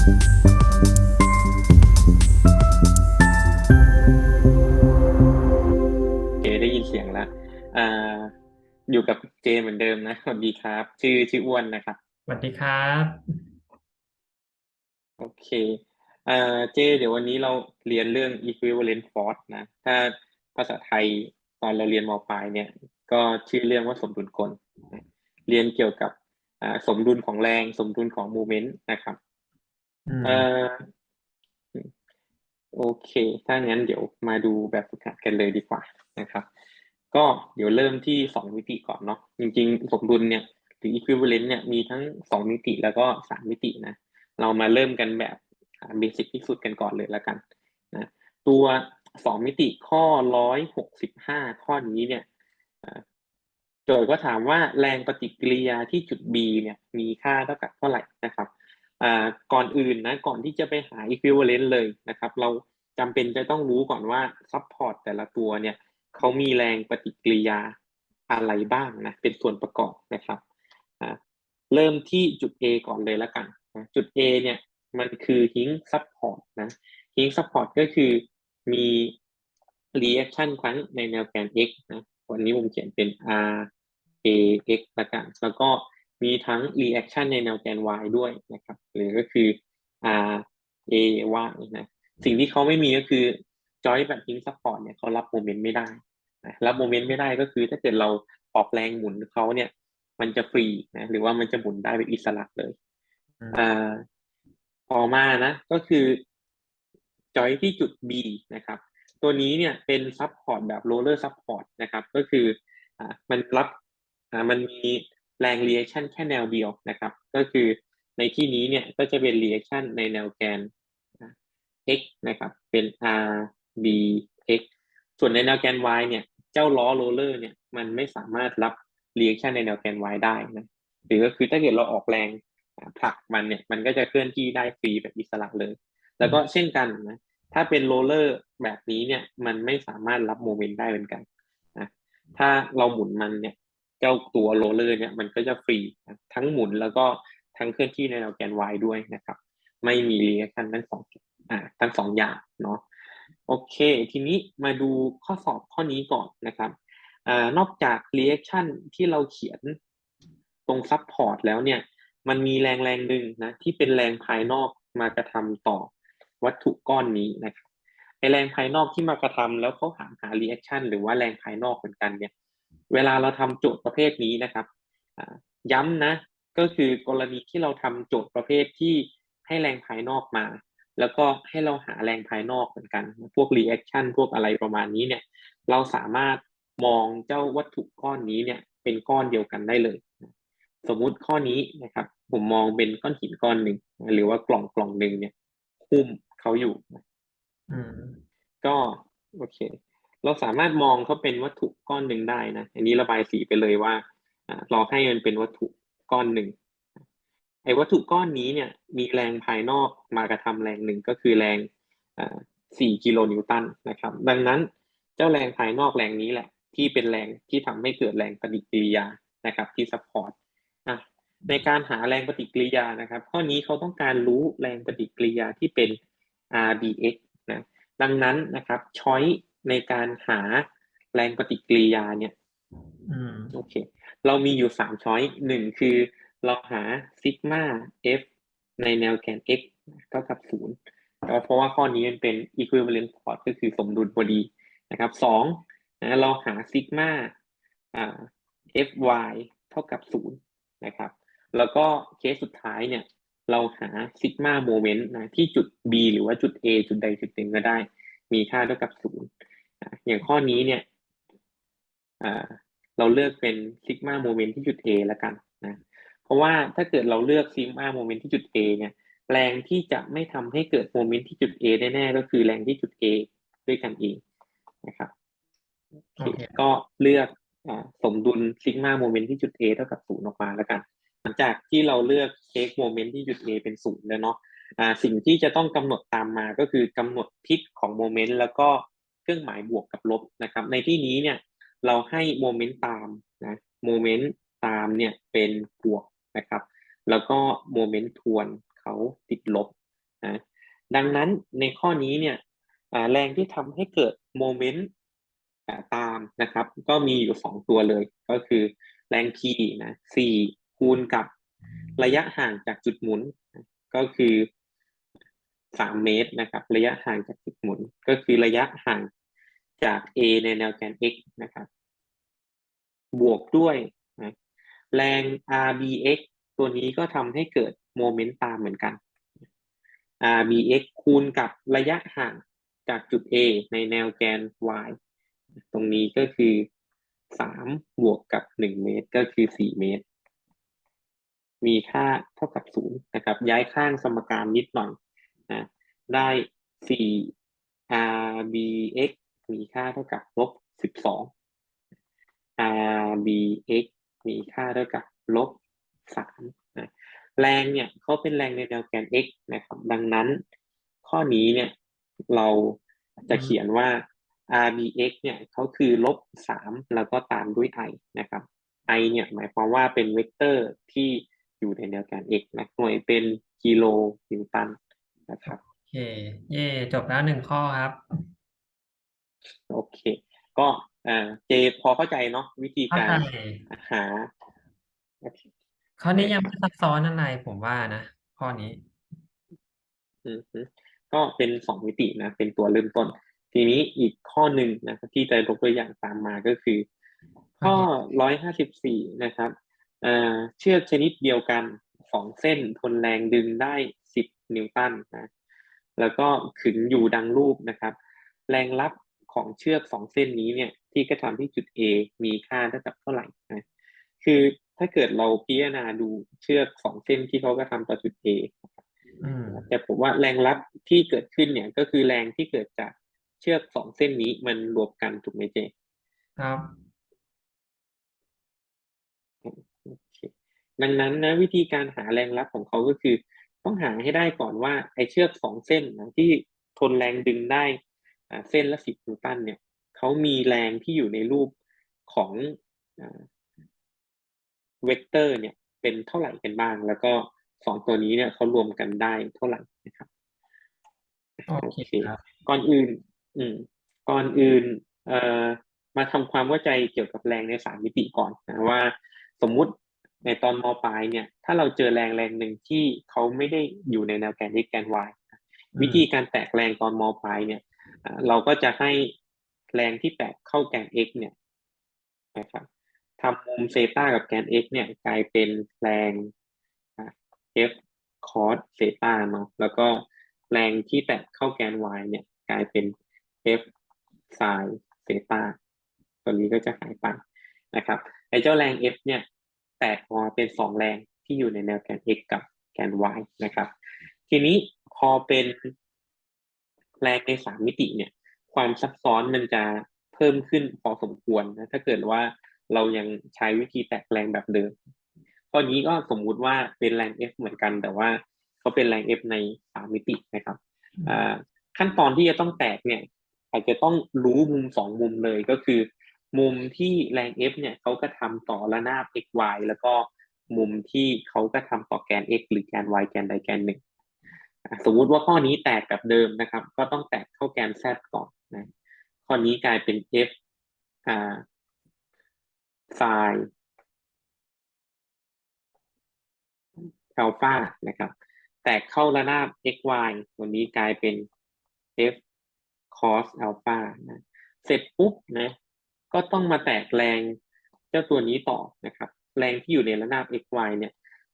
โอเคได้ยินเสียงแล้วอ่าอยู่กับเจเหมือนเดิมนะสวัสดีครับ ชื่อชื่ออ้วนนะครับสวัสดีครับ โอเคอ่าเจ เดี๋ยววันนี้เราเรียนเรื่อง equivalent force นะ ถ้าภาษาไทยตอนเราเรียนมปลายเนี่ย ก็ชื่อเรื่องว่าสมดุลกลนะเรียนเกี่ยวกับอ่าสมดุลของแรง สมดุลของโมเมนต์นะครับ อืมเอ่อโอเค ถ้างั้นเดี๋ยวมาดูแบบฝึกหัดกันเลยดีกว่านะครับ ก็เดี๋ยวเริ่มที่สองมิติก่อนเนาะ จริงๆ สมดุลเนี่ยหรือ equivalent เนี่ยมีทั้งสองมิติแล้วก็สามมิตินะ เรามาเริ่มกันแบบเบสิกที่สุดกันก่อนเลยแล้วกันนะตัวสองมิติข้อร้อยหกสิบห้าข้อนี้เนี่ยโจทย์ก็ถามว่าแรงปฏิกิริยาที่จุด B เนี่ยมีค่าเท่ากับเท่าไหร่นะครับ อ่าก่อนอื่นนะก่อนที่จะไปหา equivalent เลยนะครับ เราจำเป็นจะต้องรู้ก่อนว่า support แต่ละตัวเนี่ยเขามีแรงปฏิกิริยาอะไรบ้างนะเป็นส่วนประกอบนะครับอ่าเริ่มที่จุด A ก่อนเลยแล้วกันนะจุด A เนี่ยมันคือ hinge support นะ hinge support ก็คือมี reaction ครั้งในแนวแกน x นะวันนี้ผมเขียนเป็น r a x ละกัน แล้วก็ มีทั้ง reaction ในแนวแกน y ด้วยนะครับ หรือก็คือ r a y นะสิ่งที่เขาไม่มีก็คือ joint แบบ hinge support เนี่ยเขารับโมเมนต์ไม่ได้นะรับโมเมนต์ไม่ได้ก็คือถ้าเกิดเราออกแรงหมุนเขาเนี่ย มันจะฟรีนะหรือว่ามันจะหมุนได้เป็นอิสระเลยอืมอ่าต่อมานะ ก็คือจอยที่จุด B นะครับ ตัวนี้เนี่ยเป็นซับพอร์ตแบบโรลเลอร์ซับพอร์ตนะครับ ก็คืออ่ามันรับอ่ามันมี แรง reaction แค่แนวเดียวนะครับ ก็คือในที่นี้เนี่ยก็จะเป็น reaction ในแนวแกน x นะครับเป็น r b x ส่วนในแนวแกน y เนี่ยเจ้าล้อโรลเลอร์เนี่ยมันไม่สามารถรับ reaction ในแนวแกน y ได้นะหรือก็คือถ้าเกิดเราออกแรงผลักมันเนี่ยมันก็จะเคลื่อนที่ได้ฟรีแบบอิสระเลย แล้วก็เช่นกันนะถ้าเป็นโรลเลอร์แบบนี้เนี่ยมันไม่สามารถรับโมเมนต์ได้เหมือนกันนะถ้าเราหมุนมันเนี่ย เจ้าตัวโรลเลอร์เนี่ยมันก็จะฟรีทั้งหมุนแล้วก็ทั้งเคลื่อนที่ในแนวแกน y ด้วยนะครับ ไม่มีเรียกชันทั้งสองอ่าทั้งสองอย่างเนาะโอเค ทีนี้มาดูข้อสอบข้อนี้ก่อนนะครับอ่านอกจาก reaction ที่เราเขียนตรง support แล้วเนี่ยมันมีแรงแรงหนึ่งนะที่เป็นแรงภายนอกมากระทำต่อวัตถุก้อนนี้นะครับไอแรงภายนอกที่มากระทำแล้วเขาหาหา reaction หรือว่าแรงภายนอกเหมือนกันเนี่ย เวลาเราทำโจทย์ประเภทนี้นะครับอ่าย้ำนะก็คือกรณีที่เราทำโจทย์ประเภทที่ให้แรงภายนอกมา แล้วก็ให้เราหาแรงภายนอกเหมือนกัน พวก reaction พวกอะไรประมาณนี้เนี่ยเราสามารถมองเจ้าวัตถุก้อนนี้เนี่ยเป็นก้อนเดียวกันได้เลย สมมุติข้อนี้นะครับ ผมมองเป็นก้อนหินก้อนหนึ่งหรือว่ากล่องกล่องหนึ่งเนี่ยหุ้มเขาอยู่นะอืมก็โอเค เราสามารถมองเขาเป็นวัตถุก้อนหนึ่งได้นะ อันนี้ระบายสีไปเลยว่าเราให้มันเป็นวัตถุก้อนหนึ่งไอ้วัตถุก้อนนี้เนี่ยมีแรงภายนอกมากระทำแรงหนึ่งก็คือแรงสี่กิโลนิวตันนะครับ ดังนั้นเจ้าแรงภายนอกแรงนี้แหละ ที่เป็นแรงที่ทำให้เกิดแรงปฏิกิริยานะครับ ที่ซัพพอร์ตในการหาแรงปฏิกิริยานะครับ ข้อนี้เขาต้องการรู้แรงปฏิกิริยาที่เป็น rdx นะดังนั้นนะครับช้อย ในการหาแรงปฏิกิริยาเนี่ยอืมโอเค เรามีอยู่สามช้อยหนึ่งคือเราหาซิกมา f ในแนวแกน x เท่ากับศูนย์เพราะว่าข้อนี้มันเป็น equivalent force ก็คือสมดุลพอดีนะครับสองนะเราหาซิกมาอ่า fy เท่ากับศูนย์นะครับ แล้วก็เคสสุดท้ายเนี่ย เราหาซิกมาโมเมนต์นะที่จุด b หรือว่าจุด a จุดใดจุดหนึ่งก็ได้ มีค่าเท่ากับศูนย์ อะอย่างข้อนี้เนี่ยอ่าเราเลือกเป็นซิกมาโมเมนต์ที่จุด a แล้วกันนะเพราะว่าถ้าเกิดเราเลือกซิกมาโมเมนต์ที่จุด a เนี่ยแรงที่จะไม่ทำให้เกิดโมเมนต์ที่จุด a แน่ๆก็คือแรงที่จุด a ด้วยกันเองนะครับโอเคก็เลือกอาสมดุลซิกมาโมเมนต์ที่จุด A เท่ากับศูนย์ออกมาแล้วกัน หลังจากที่เราเลือกเทคโมเมนต์ที่จุด A เป็นศูนย์แล้วเนาะอ่าสิ่งที่จะต้องกำหนดตามมาก็คือกำหนดทิศของโมเมนต์แล้วก็เค รื่องหมายบวกกับลบนะครับ ในที่นี้เนี่ยเราให้โมเมนต์ตามนะโมเมนต์ตามเนี่ยเป็นบวกนะครับ แล้วก็โมเมนต์ทวนเขาติดลบนะดังนั้นในข้อนี้เนี่ยแรงที่ทำให้เกิดโมเมนต์ตามนะครับ ก็มีอยู่สองตัวเลย ก็คือแรง P นะสี่คูณกับระยะห่างจากจุดหมุน ก็คือสามเมตรนะครับ ระยะห่างจากจุดหมุน ก็คือระยะห่าง จาก A ในแนวแกน x นะครับ บวกด้วยนะแรง rbx ตัวนี้ก็ทำให้เกิดโมเมนต์ตามเหมือนกัน rbx คูณกับระยะห่างจากจุด A ในแนวแกน y ตรงนี้ก็คือสามบวกกับหนึ่งเมตรก็คือสี่เมตร มีค่าเท่ากับศูนย์นะครับ ย้ายข้างสมการนิดหน่อยนะได้สี่ rbx มีค่าเท่ากับลบสิบสอง rbx มีค่าเท่ากับลบสามนะแรงเนี่ยเขาเป็นแรงในแนวแกน x นะครับ ดังนั้นข้อนี้เนี่ยเราจะเขียนว่า rbx เนี่ยเขาคือลบสามแล้วก็ตามด้วย i นะครับ i เนี่ยหมายความว่าเป็นเวกเตอร์ที่อยู่ในแนวแกน x นะหน่วยเป็นกิโลนิวตันนะครับโอเค เย่จบแล้วหนึ่งข้อครับ โอเค ก็อ่าเจพอเข้าใจเนาะวิธีเข้าการใจหาโอเคข้อนี้ยังไม่ซับซ้อนอะไรผมว่านะข้อนี้ อืมฮึก็เป็นสองมิตินะ เป็นตัวเริ่มต้น ทีนี้อีกข้อหนึ่งนะครับที่จะยกตัวอย่างตามมาก็คือ ข้อร้อยห้าสิบสี่นะครับเอ่อเชือกชนิดเดียวกันสองเส้นทนแรงดึงได้สิบนิวตันนะแล้วก็ขึงอยู่ดังรูปนะครับ แรงรับ ของเชือกสองเส้นนี้เนี่ยที่กระทำที่จุด A มีค่าเท่ากับเท่าไหร่นะคือถ้าเกิดเราพิจารณาดูเชือกสองเส้นที่เขากระทำต่อจุด A อืมแต่ผมว่าแรงรับที่เกิดขึ้นเนี่ยก็คือแรงที่เกิดจากเชือกสองเส้นนี้มันรวมกันถูกไหมเจ ครับโอเคดังนั้นนะวิธีการหาแรงรับของเขาก็คือ ต้องหาให้ได้ก่อนว่าไอ้เชือกสองเส้นนะที่ทนแรงดึงได้อ่า เส้นละสิบนิวตันเนี่ยเขามีแรงที่อยู่ในรูปของอ่าเวกเตอร์เนี่ยเป็นเท่าไหร่กันบ้าง แล้วก็สองตัวนี้เนี่ยเขารวมกันได้เท่าไหร่นะครับโอเคครับก่อนอื่น อืม ก่อนอื่น เอ่อ มาทำความเข้าใจเกี่ยวกับแรงในสามมิติก่อนนะว่า สมมุติในตอนมปลายเนี่ย ถ้าเราเจอแรงแรงหนึ่งที่เขาไม่ได้อยู่ในแนวแกน x แกน y วิธีการแตกแรงตอนมปลายเนี่ยอ่า เราก็จะให้แรงที่แตกเข้าแกน x เนี่ยนะครับทำมุมเซต้ากับแกน x เนี่ยกลายเป็นแรง f cos เซต้าเนาะแล้วก็แรงที่แตกเข้าแกน y เนี่ยกลายเป็น f sin เซต้าตัวนี้ก็จะหายไปนะครับไอ้เจ้าแรง f เนี่ยแตกออกเป็นสองแรงที่อยู่ในแนวแกน x กับแกน y นะครับ ทีนี้พอเป็น แรงในสามมิติเนี่ย ความซับซ้อนมันจะเพิ่มขึ้นพอสมควรนะถ้าเกิดว่าเรายังใช้วิธีแตกแรงแบบเดิมข้อนี้ก็สมมุติว่าเป็นแรง F เหมือนกัน แต่ว่าเขาเป็นแรง F ในสามมิตินะครับขั้นตอนที่จะต้องแตกเนี่ย อาจจะต้องรู้มุมสองมุมเลยก็คือ มุมที่แรง F เนี่ยเขาก็ทำต่อระนาบ x y แล้วก็มุมที่เขาก็ทำต่อแกน x หรือแกน y แกนใดแกนหนึ่ง สมมุติว่าข้อนี้แตกแบบเดิมนะครับ ก็ต้องแตกเข้าแกน z ก่อนนะข้อนี้กลายเป็น f อ่า sin อัลฟานะครับ แตกเข้าระนาบ x y ตัวนี้กลายเป็น f cos อัลฟานะเสร็จปุ๊บนะก็ต้องมาแตกแรงเจ้าตัวนี้ต่อนะครับ แรงที่อยู่ในระนาบ x y เนี่ย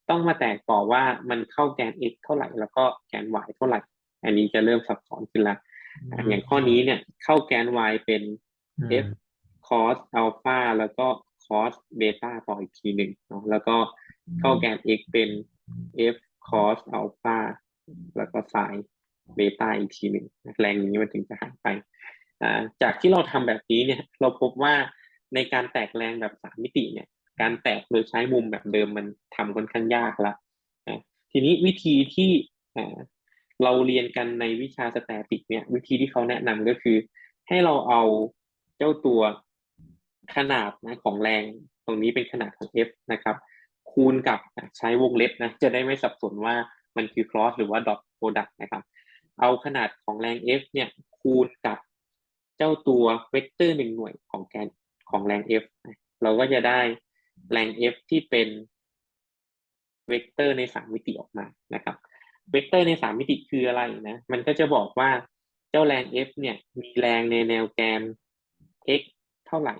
ต้องมาแตกต่อว่ามันเข้าแกน x เท่าไหร่ แล้วก็แกน y เท่าไหร่ อันนี้จะเริ่มซับซ้อนขึ้นละอะอย่างข้อนี้เนี่ยเข้าแกน y เป็นอืม f cos อัลฟาแล้วก็ cos เบต้าต่ออีกทีหนึ่งเนาะแล้วก็เข้าแกน x เป็น f cos อัลฟาแล้วก็ sin เบต้าอีกทีหนึ่งแรงนี้มันถึงจะหายไปอ่าจากที่เราทำแบบนี้เนี่ย เราพบว่าในการแตกแรงแบบสามมิติเนี่ย การแตกโดยใช้มุมแบบเดิมมันทำค่อนข้างยากละทีนี้วิธีที่เราเรียนกันในวิชาสแตติกเนี่ย วิธีที่เขาแนะนำก็คือ ให้เราเอาเจ้าตัวขนาดนะของแรงตรงนี้เป็นขนาดของ f นะครับ คูณกับใช้วงเล็บนะจะได้ไม่สับสนว่ามันคือ cross หรือว่า dot product นะครับ เอาขนาดของแรง F เนี่ยคูณกับเจ้าตัวเวกเตอร์หนึ่งหน่วยของแกนของแรง F เราก็จะได้ แรง F ที่เป็นเวกเตอร์ในสามมิติออกมานะครับ เวกเตอร์ในสามมิติคืออะไรนะ มันก็จะบอกว่าเจ้าแรง F เนี่ยมีแรงในแนวแกน x เท่าไหร่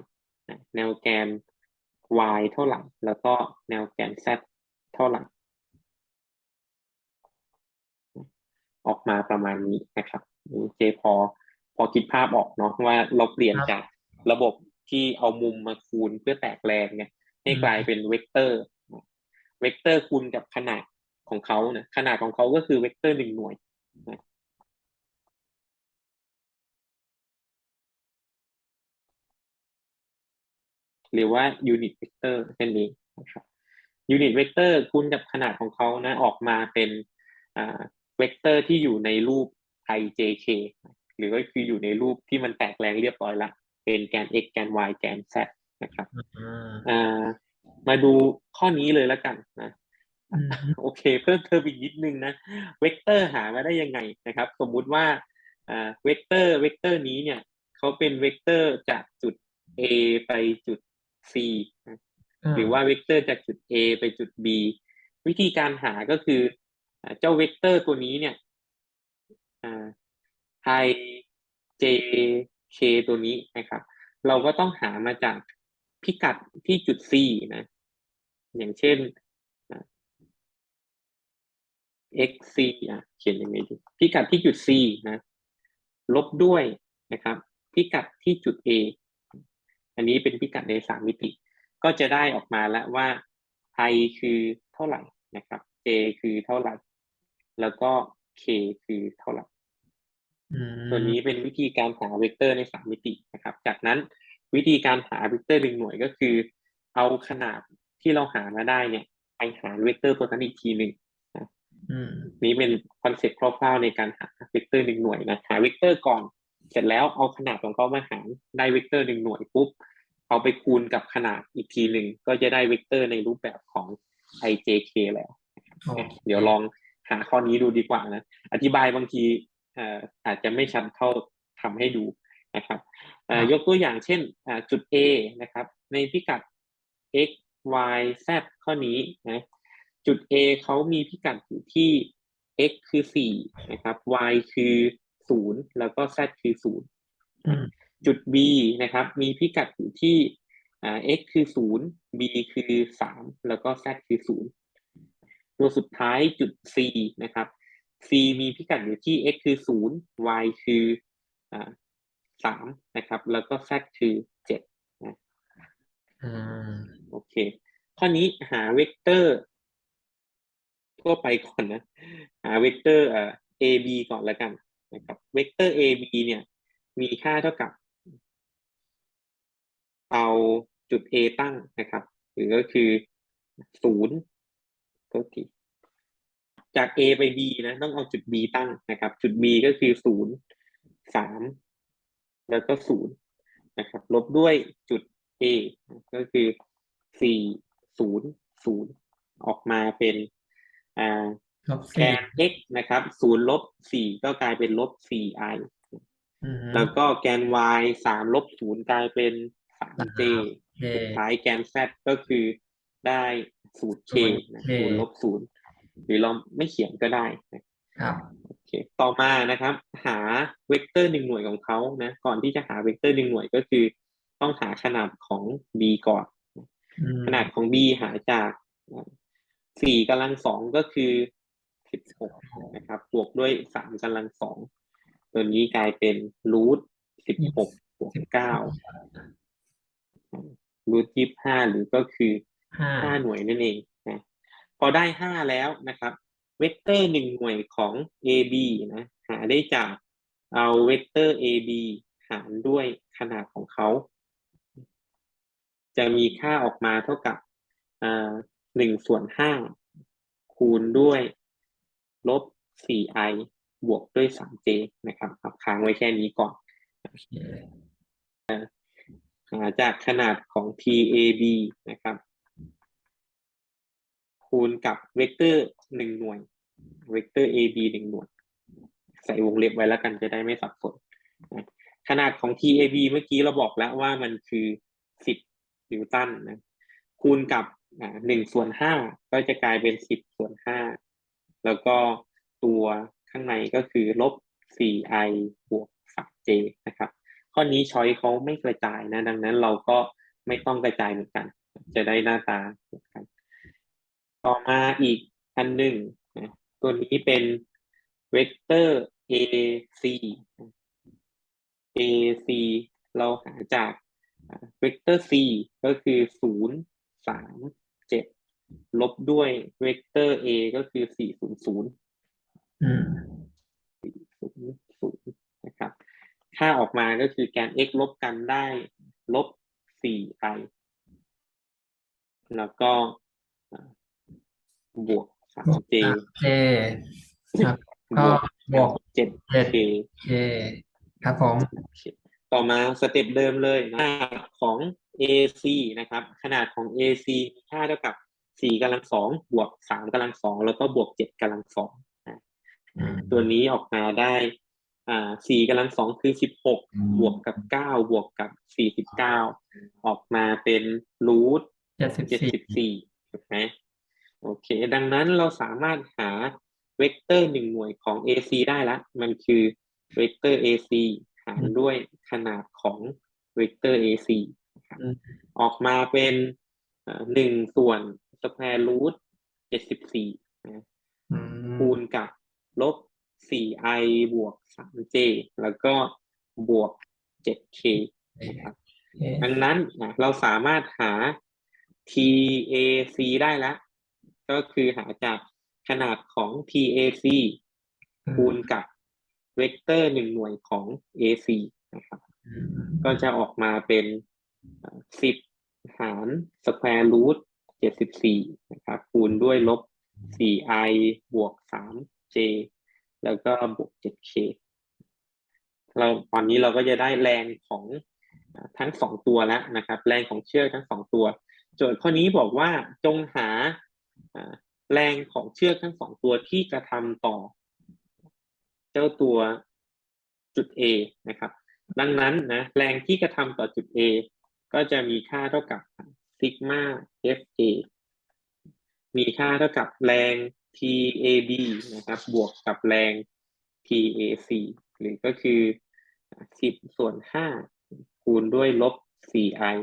นะแนวแกน y เท่าไหร่ แล้วก็แนวแกน z เท่าไหร่ ออกมาประมาณนี้นะครับโอเคพอพอคิดภาพออกเนาะว่าเราเปลี่ยนจากระบบที่เอามุมมาคูณเพื่อแตกแรงเนี่ย ให้กลายเป็นเวกเตอร์ เวกเตอร์คูณกับขนาดของเขานะขนาดของเขาก็คือเวกเตอร์หนึ่งหน่วยนะหรือว่ายูนิตเวกเตอร์นั่นเองนะครับยูนิตเวกเตอร์คูณกับขนาดของเขานะออกมาเป็นเวกเตอร์ที่อยู่ในรูป ijk หรือก็คืออยู่ในรูปที่มันแตกแรงเรียบร้อยละ เป็นแกน x แกน y แกน z นะครับอ่าอ่ามาดูข้อนี้เลยแล้วกันนะอืมโอเค เพิ่มเติมอีกนิดนึงนะเวกเตอร์หามาได้ยังไงนะครับ สมมุติว่าอ่าเวกเตอร์เวกเตอร์นี้เนี่ยเขาเป็นเวกเตอร์จากจุด A ไปจุด C นะหรือว่าเวกเตอร์จากจุด A ไปจุด B วิธีการหาก็คืออ่าเจ้าเวกเตอร์ตัวนี้เนี่ยอ่า i j k ตัวนี้นะครับ เราก็ต้องหามาจาก พิกัดที่จุด C นะ อย่างเช่นอะ x c อะเขียนยังไงดีพิกัดที่จุด C นะลบด้วยนะครับ พิกัดที่จุด A อันนี้เป็นพิกัดในสามมิติ ก็จะได้ออกมาแล้วว่า i คือเท่าไหร่นะครับ j คือเท่าไหร่ แล้วก็ k คือเท่าไหร่อืมตัวนี้เป็นวิธีการหาเวกเตอร์ในสามมิตินะครับ จากนั้น วิธีการหาเวกเตอร์หนึ่งหน่วยก็คือ เอาขนาดที่เราหามาได้เนี่ยไปหารเวกเตอร์ตัวนั้นอีกทีหนึ่งอืมนี้เป็นคอนเซ็ปต์คร่าวๆในการหาเวกเตอร์หนึ่งหน่วยนะหาเวกเตอร์ก่อน เสร็จแล้วเอาขนาดของเขามาหารได้เวกเตอร์หนึ่งหน่วยปุ๊บเอาไปคูณกับขนาดอีกทีหนึ่งก็จะได้เวกเตอร์ในรูปแบบของ ijk แล้วโอเคเดี๋ยวลองหาข้อนี้ดูดีกว่านะ อธิบายบางทีเอ่ออาจจะไม่ชัดเท่าทำให้ดูนะครับเอ่อ ยกตัวอย่างเช่นอ่าจุด A นะครับ ในพิกัด x y z ข้อนี้นะจุด A เขามีพิกัดอยู่ที่ x คือสี่นะครับ y คือศูนย์แล้วก็ z คือศูนย์อืมจุด B นะครับ มีพิกัดอยู่ที่อ่า x คือศูนย์ b คือสามแล้วก็ z คือศูนย์ตัวสุดท้ายจุด C นะครับ C มีพิกัดอยู่ที่ x คือศูนย์ y คืออ่า สามนะครับ แล้วก็ z คือเจ็ดอ่าโอเค ข้อนี้หาเวกเตอร์ทั่วไปก่อนนะ หาเวกเตอร์เอ่อ AB ก่อนแล้วกันนะครับเวกเตอร์ AB เนี่ย มีค่าเท่ากับ เอาจุด A ตั้งนะครับ หรือก็คือศูนย์โทษทีจาก A ไป B นะ ต้องเอาจุด B ตั้งนะครับ จุด B ก็คือศูนย์สาม แล้วก็ศูนย์นะครับ ลบด้วยจุด A ก็คือสี่ศูนย์ศูนย์ออกมาเป็นอ่าลบแกสี่น x นะครับศูนย์ลบสี่ก็กลายเป็นลบสี่ i อืมแล้วก็แกน y สามลบศูนย์กลายเป็นสาม j โอเคสุดท้ายแกน z ก็คือได้ศูนย์ k นะศูศูนนย์ K ย์ลบศูนย์หรือเราไม่เขียนก็ได้นะครับโอ เคต่อมานะครับ หาเวกเตอร์หนึ่งหน่วยของเขานะ ก่อนที่จะหาเวกเตอร์หนึ่งหน่วยก็คือ ต้องหาขนาดของ b ก่อนอืมขนาดของ b หาจากสี่กำลังสองก็คือสิบหกนะครับ บวกด้วยสามกำลังสองตัวนี้กลายเป็นรูทสิบหกบวกเก้ารูทยี่ห้าหรือก็คือห้าห้าหน่วยนั่นเองนะพอได้ห้าแล้วนะครับ เวกเตอร์หนึ่งหน่วยของ AB นะหาได้จากเอาเวกเตอร์ AB หารด้วยขนาดของเขา จะมีค่าออกมาเท่ากับอ่าหนึ่งส่วนห้าคูณด้วยลบสี่ i บวกด้วยสาม j นะครับเอาค้างไว้แค่นี้ก่อนโอเคหาจากขนาดของ TAB นะครับ คูณกับเวกเตอร์ หนึ่งหน่วยเวกเตอร์ AB หนึ่งหน่วย ใส่วงเล็บไว้แล้วกันจะได้ไม่สับสนขนาดของ TAB เมื่อกี้เราบอกแล้วว่ามันคือ10นิวตันนะคูณกับหนึ่งส่วนห้าก็จะกลายเป็นสิบส่วนห้าแล้วก็ตัวข้างในก็คือลบ 4i บวก 3j นะครับ ข้อนี้ช้อยเขาไม่กระจายนะ ดังนั้นเราก็ไม่ต้องกระจายเหมือนกัน จะได้หน้าตาเหมือนกัน ต่อมาอีก อันหนึ่งตัวนี้เป็นเวกเตอร์ AC AC เราหาจากเวกเตอร์ c ก็คือศูนย์สามเจ็ดลบด้วยเวกเตอร์ a ก็คือสี่ศูนย์ศูนย์อืมศูนย์ศูนย์นะครับ ค่าออกมาก็คือแกน x ลบกันได้ลบสี่ไอแล้วก็ วกสามเจเจครับ ก็บวกเจ็ด เจ็ดเคเคครับผม ต่อมาสเต็ปเดิมเลยนะของ AC นะครับ ขนาดของ AC มีค่าเท่ากับสี่กำลังสองบวกสามกำลังสองแล้วก็บวกเจ็ดกำลังสองอืม ตัวนี้ออกมาได้อ่าสี่กำลังสองคือสิบหกบวกกับเก้าบวกกับสี่สิบเก้าออกมาเป็นรูท เจ็ดสิบเจ็ดสี่สิบสี่ถูกไหม โอเค ดังนั้นเราสามารถหาเวกเตอร์หนึ่งหน่วยของ AC ได้ละ มันคือเวกเตอร์ AC หารด้วยขนาดของเวกเตอร์ AC นะครับอืมออกมาเป็นเอ่อหนึ่งส่วนสแควร์รูทเจ็ดสิบสี่นะอืมคูณกับลบ 4i บวก 3j แล้วก็บวก 7k นะครับโอเคดังนั้นนะเราสามารถหา TAC ได้แล้ว ก็คือหาจากขนาดของ TAC คูณกับเวกเตอร์หนึ่งหน่วยของ AC นะครับอืมก็จะออกมาเป็นสิบหารสแควร์รูทเจ็ดสิบสี่นะครับ คูณด้วยลบสี่ i บวกสาม j แล้วก็บวกเจ็ด k เราตอนนี้เราก็จะได้แรงของอ่าทั้งสองตัวแล้วนะครับ แรงของเชือกทั้งสองตัว โจทย์ข้อนี้บอกว่าจงหาอ่า แรงของเชือกทั้งสองตัวที่กระทำต่อ เจ้าตัวจุด A นะครับ ดังนั้นนะแรงที่กระทำต่อจุด A ก็จะมีค่าเท่ากับซิกมา FA มีค่าเท่ากับแรง TAB นะครับ บวกกับแรง TAC หรือก็คือ 10 ส่วน 5 คูณด้วยลบ 4i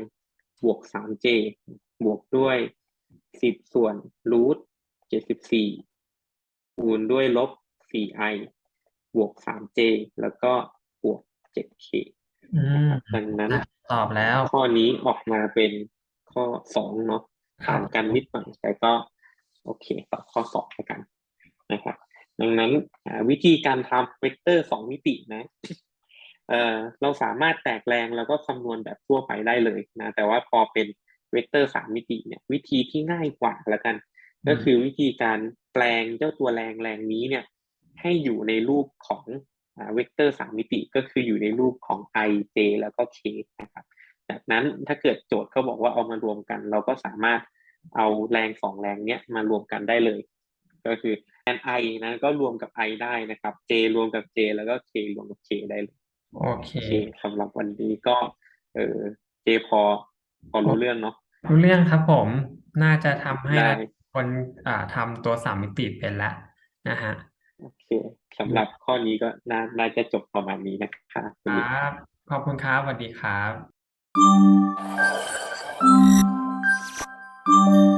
บวก 3j บวกด้วย 10ส่วนรูท74คูณด้วยลบ 4i บวก 3j แล้วก็บวก 7k อืมดังนั้นตอบแล้ว ข้อนี้ออกมาเป็นข้อสองเนาะครัต่าบงกันนิดหน่อยแต่ก็ โอเคตอบข้อสองแล้วกันนะครับ ดังนั้นอ่าวิธีการทำเวกเตอร์สองมิตินะเอ่อเราสามารถแตกแรงแล้วก็คำนวณแบบทั่วไปได้เลยนะ แต่ว่าพอเป็น เวกเตอร์สามมิติเนี่ยวิธีที่ง่ายกว่าแล้วกัน ก็คือวิธีการแปลงเจ้าตัวแรงแรงนี้เนี่ยให้อยู่ในรูปของอ่าเวกเตอร์สามมิติก็คืออยู่ในรูปของ i j แล้วก็ k นะครับจากนั้นถ้าเกิดโจทย์เขาบอกว่าเอามารวมกัน เราก็สามารถเอาแรงสองแรงเนี้ยมารวมกันได้เลย ก็คือแทน i นะก็รวมกับ i ได้นะครับ j รวมกับ j แล้วก็ k รวมกับ k ได้เลยโอเคโอเคสำหรับวันนี้ก็เออ j พอ พอรู้เรื่องเนาะรู้เรื่องครับผมน่าจะทำให้คนอ่าทำตัวสามมิติเป็นแล้วนะฮะโอเคสำหรับข้อนี้ก็น่านาจะจบประมาณนี้นะครับครับขอบคุณครับสวัสดีครับ Thank you.